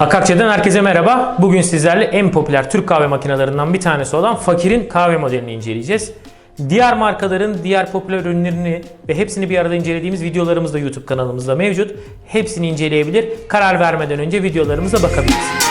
Akakçe'den herkese merhaba. Bugün sizlerle en popüler Türk kahve makinelerinden bir tanesi olan Fakir'in kahve modelini inceleyeceğiz. Diğer markaların diğer popüler ürünlerini ve hepsini bir arada incelediğimiz videolarımız da YouTube kanalımızda mevcut. Hepsini inceleyebilir. Karar vermeden önce videolarımıza bakabilirsiniz.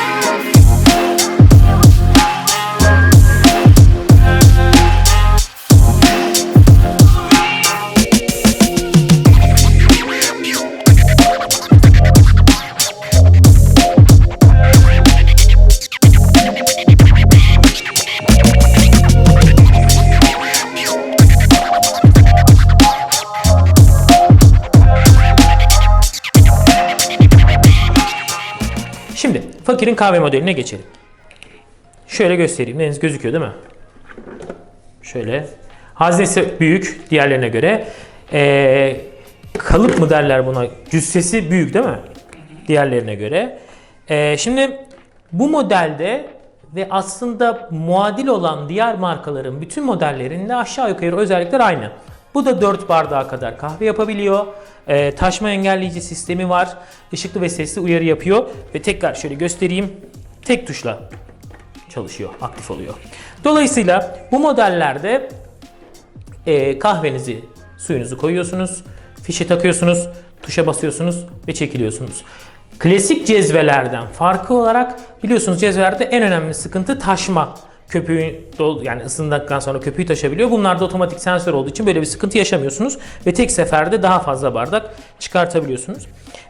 Şimdi Fakir'in kahve modeline geçelim. Şöyle göstereyim. Deniz gözüküyor değil mi? Şöyle. Haznesi büyük diğerlerine göre. Ee, kalıp mı derler buna? Cüssesi büyük değil mi? Diğerlerine göre. Ee, şimdi bu modelde ve aslında muadil olan diğer markaların bütün modellerinde aşağı yukarı özellikler aynı. Bu da 4 bardağa kadar kahve yapabiliyor. Ee, taşma engelleyici sistemi var. Işıklı ve sesli uyarı yapıyor. Ve tekrar şöyle göstereyim. Tek tuşla çalışıyor, aktif oluyor. Dolayısıyla bu modellerde e, kahvenizi, suyunuzu koyuyorsunuz, fişe takıyorsunuz, tuşa basıyorsunuz ve çekiliyorsunuz. Klasik cezvelerden farkı olarak biliyorsunuz cezvelerde en önemli sıkıntı taşma. Köpüğü yani ısındıktan sonra köpüğü taşabiliyor. Bunlarda otomatik sensör olduğu için böyle bir sıkıntı yaşamıyorsunuz ve tek seferde daha fazla bardak çıkartabiliyorsunuz.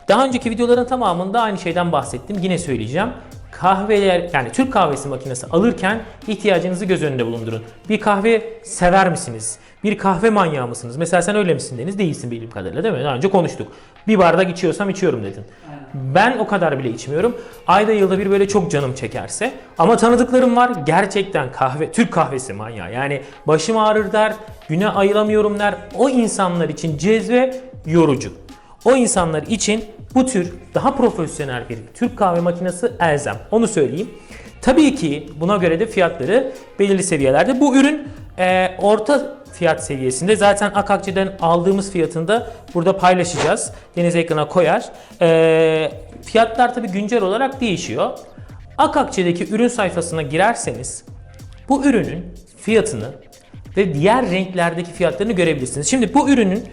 Daha önceki videoların tamamında aynı şeyden bahsettim. Yine söyleyeceğim kahveler yani Türk kahvesi makinesi alırken ihtiyacınızı göz önünde bulundurun. Bir kahve sever misiniz? Bir kahve manyağı mısınız? Mesela sen öyle misin Deniz? Değilsin bildiğim kadarıyla değil mi? Daha önce konuştuk. Bir bardak içiyorsam içiyorum dedin. Ben o kadar bile içmiyorum. Ayda yılda bir böyle çok canım çekerse. Ama tanıdıklarım var. Gerçekten kahve, Türk kahvesi manyağı. Yani başım ağrır der, güne ayılamıyorum der. O insanlar için cezve yorucu. O insanlar için bu tür daha profesyonel bir Türk kahve makinesi elzem. Onu söyleyeyim. Tabii ki buna göre de fiyatları belirli seviyelerde. Bu ürün e, orta fiyat seviyesinde. Zaten Akakçe'den aldığımız fiyatını da burada paylaşacağız. Deniz ekrana koyar. E, fiyatlar tabii güncel olarak değişiyor. Akakçe'deki ürün sayfasına girerseniz bu ürünün fiyatını ve diğer renklerdeki fiyatlarını görebilirsiniz. Şimdi bu ürünün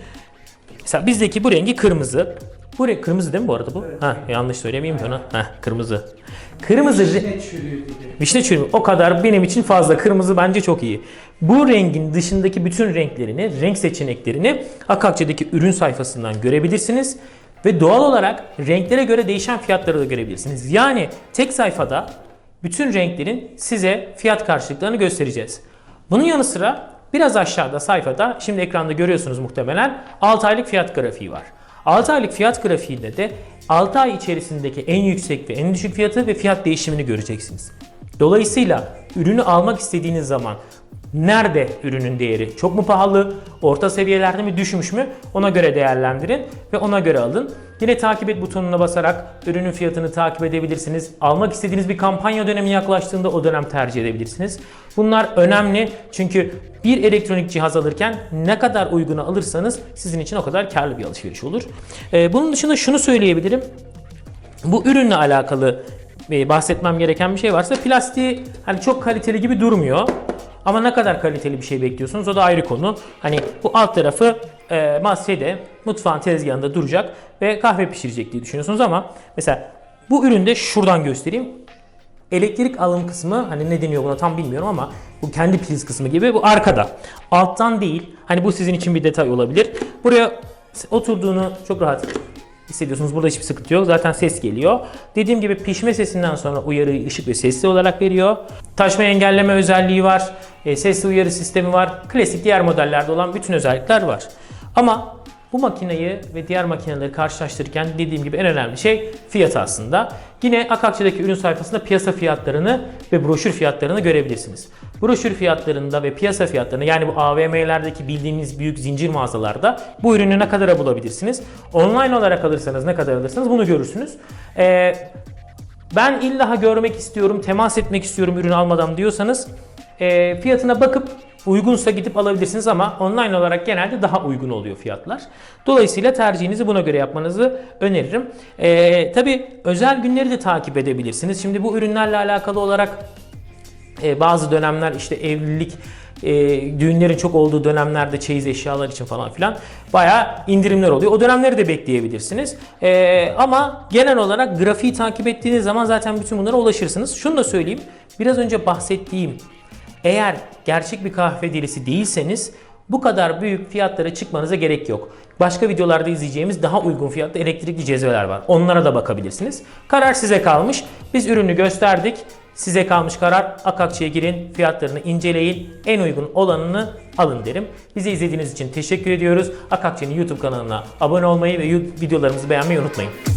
Mesela bizdeki bu rengi kırmızı. Bu renk kırmızı değil mi bu arada bu? Ha yanlış söylemeyeyim ki ona. Ha kırmızı. Kırmızı re- Ne çürüyor gibi. Vişne çürümü o kadar benim için fazla. Kırmızı bence çok iyi. Bu rengin dışındaki bütün renklerini, renk seçeneklerini Akakçe'deki ürün sayfasından görebilirsiniz. Ve doğal olarak renklere göre değişen fiyatları da görebilirsiniz. Yani tek sayfada bütün renklerin size fiyat karşılıklarını göstereceğiz. Bunun yanı sıra biraz aşağıda sayfada, şimdi ekranda görüyorsunuz muhtemelen 6 aylık fiyat grafiği var. 6 aylık fiyat grafiğinde de 6 ay içerisindeki en yüksek ve en düşük fiyatı ve fiyat değişimini göreceksiniz. Dolayısıyla ürünü almak istediğiniz zaman nerede ürünün değeri çok mu pahalı, orta seviyelerde mi düşmüş mü ona göre değerlendirin ve ona göre alın. Yine takip et butonuna basarak ürünün fiyatını takip edebilirsiniz. Almak istediğiniz bir kampanya dönemi yaklaştığında o dönem tercih edebilirsiniz. Bunlar önemli çünkü bir elektronik cihaz alırken ne kadar uyguna alırsanız sizin için o kadar karlı bir alışveriş olur. Ee, bunun dışında şunu söyleyebilirim. Bu ürünle alakalı e, bahsetmem gereken bir şey varsa plastiği hani çok kaliteli gibi durmuyor. Ama ne kadar kaliteli bir şey bekliyorsunuz o da ayrı konu. Hani bu alt tarafı e, masada mutfağın tezgahında duracak ve kahve pişirecek diye düşünüyorsunuz ama mesela bu üründe şuradan göstereyim. Elektrik alım kısmı hani ne deniyor buna tam bilmiyorum ama bu kendi priz kısmı gibi bu arkada. Alttan değil. Hani bu sizin için bir detay olabilir. Buraya oturduğunu çok rahat hissediyorsunuz. Burada hiçbir sıkıntı yok. Zaten ses geliyor. Dediğim gibi pişme sesinden sonra uyarıyı ışık ve sesli olarak veriyor. Taşma engelleme özelliği var. E, sesli uyarı sistemi var. Klasik diğer modellerde olan bütün özellikler var. Ama bu makineyi ve diğer makineleri karşılaştırırken dediğim gibi en önemli şey fiyat aslında. Yine Akakçe'deki ürün sayfasında piyasa fiyatlarını ve broşür fiyatlarını görebilirsiniz. Broşür fiyatlarında ve piyasa fiyatlarını yani bu AVM'lerdeki bildiğimiz büyük zincir mağazalarda bu ürünü ne kadara bulabilirsiniz? Online olarak alırsanız ne kadar alırsınız bunu görürsünüz. Ee, ben illa görmek istiyorum, temas etmek istiyorum ürün almadan diyorsanız e, fiyatına bakıp Uygunsa gidip alabilirsiniz ama online olarak genelde daha uygun oluyor fiyatlar. Dolayısıyla tercihinizi buna göre yapmanızı öneririm. Ee, tabii özel günleri de takip edebilirsiniz. Şimdi bu ürünlerle alakalı olarak e, bazı dönemler işte evlilik e, düğünlerin çok olduğu dönemlerde çeyiz eşyalar için falan filan bayağı indirimler oluyor. O dönemleri de bekleyebilirsiniz. E, ama genel olarak grafiği takip ettiğiniz zaman zaten bütün bunlara ulaşırsınız. Şunu da söyleyeyim. Biraz önce bahsettiğim eğer gerçek bir kahve delisi değilseniz bu kadar büyük fiyatlara çıkmanıza gerek yok. Başka videolarda izleyeceğimiz daha uygun fiyatlı elektrikli cezveler var. Onlara da bakabilirsiniz. Karar size kalmış. Biz ürünü gösterdik. Size kalmış karar. Akakçı'ya girin, fiyatlarını inceleyin. En uygun olanını alın derim. Bizi izlediğiniz için teşekkür ediyoruz. Akakçı'nın YouTube kanalına abone olmayı ve videolarımızı beğenmeyi unutmayın.